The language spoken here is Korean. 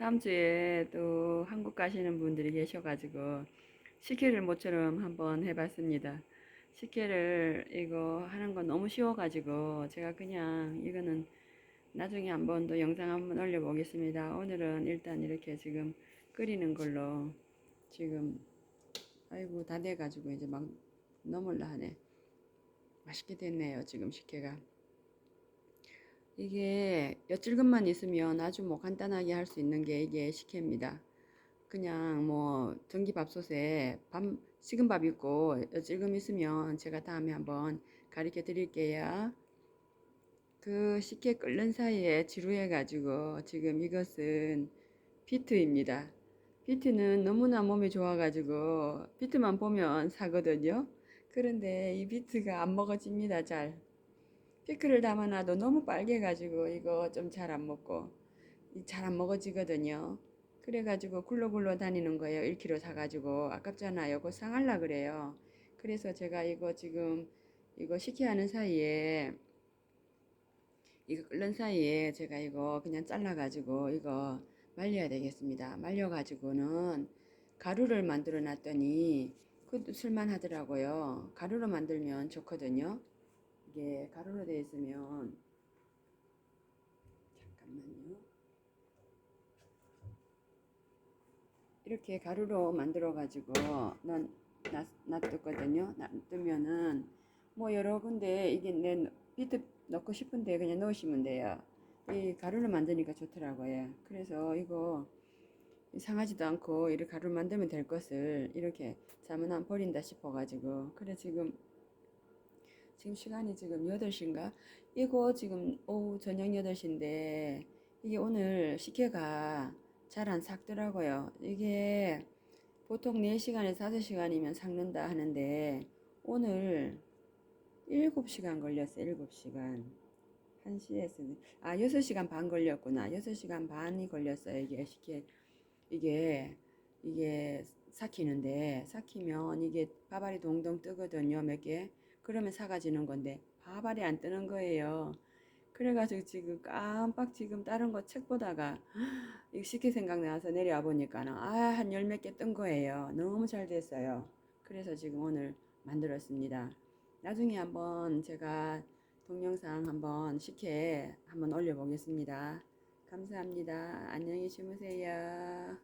다음 주에 또 한국 가시는 분들이 계셔가지고 식혜를 모처럼 한번 해봤습니다. 식혜를 이거 하는 건 너무 쉬워가지고 제가 그냥 이거는 나중에 한번 또 영상 한번 올려보겠습니다. 오늘은 일단 이렇게 지금 끓이는 걸로 지금 아이고 다 돼가지고 이제 막 넘을라 하네. 맛있게 됐네요 지금 식혜가. 이게 엿질금만 있으면 아주 뭐 간단하게 할 수 있는 게 이게 식혜입니다. 그냥 뭐 전기밥솥에 밥 식은 밥 있고 엿질금 있으면 제가 다음에 한번 가르쳐 드릴게요. 그 식혜 끓는 사이에 지루해 가지고 지금 이것은 비트입니다. 비트는 너무나 몸에 좋아 가지고 비트만 보면 사거든요. 그런데 이 비트가 안 먹어집니다, 잘. 피클을 담아놔도 너무 빨개가지고 이거 좀 잘 안 먹고 잘 안 먹어지거든요. 그래가지고 굴러굴러 다니는 거예요. 1kg 사가지고 아깝잖아요. 이거 상할라 그래요. 그래서 제가 이거 지금 이거 식혜하는 사이에 이거 끓는 사이에 제가 이거 그냥 잘라가지고 이거 말려야 되겠습니다. 말려가지고는 가루를 만들어 놨더니 그것도 쓸만하더라고요. 가루로 만들면 좋거든요. 이게 가루로 되어 있으면 잠깐만요. 이렇게 가루로 만들어 가지고 난 놔뒀거든요. 놔두면은 뭐 여러 군데 이게 내 비트 넣고 싶은데 그냥 넣으시면 돼요. 이 가루로 만드니까 좋더라고요. 그래서 이거 상하지도 않고 이렇게 가루 만들면 될 것을 이렇게 자면 안 버린다 싶어 가지고 그래 지금 지금 시간이 지금 8시인가? 이거 지금 오후 저녁 8시인데 이게 오늘 식혜가 잘 안 삭더라고요. 이게 보통 4시간에서 5시간이면 삭는다 하는데 오늘 7시간 걸렸어요. 7시간. 1시에서 아 6시간 반 걸렸구나. 6시간 반이 걸렸어요. 이게 식혜 이게 이게 삭히는데 삭히면 이게 밥알이 동동 뜨거든요. 몇 개. 그러면 사가지는 건데 밥알이 안 뜨는 거예요. 그래가지고 지금 깜빡 지금 다른 거 책 보다가 이거 식혜 생각 나서 내려와 보니까는 아한 열 몇 개 뜬 거예요. 너무 잘 됐어요. 그래서 지금 오늘 만들었습니다. 나중에 한번 제가 동영상 한번 식혜 한번 올려보겠습니다. 감사합니다. 안녕히 주무세요.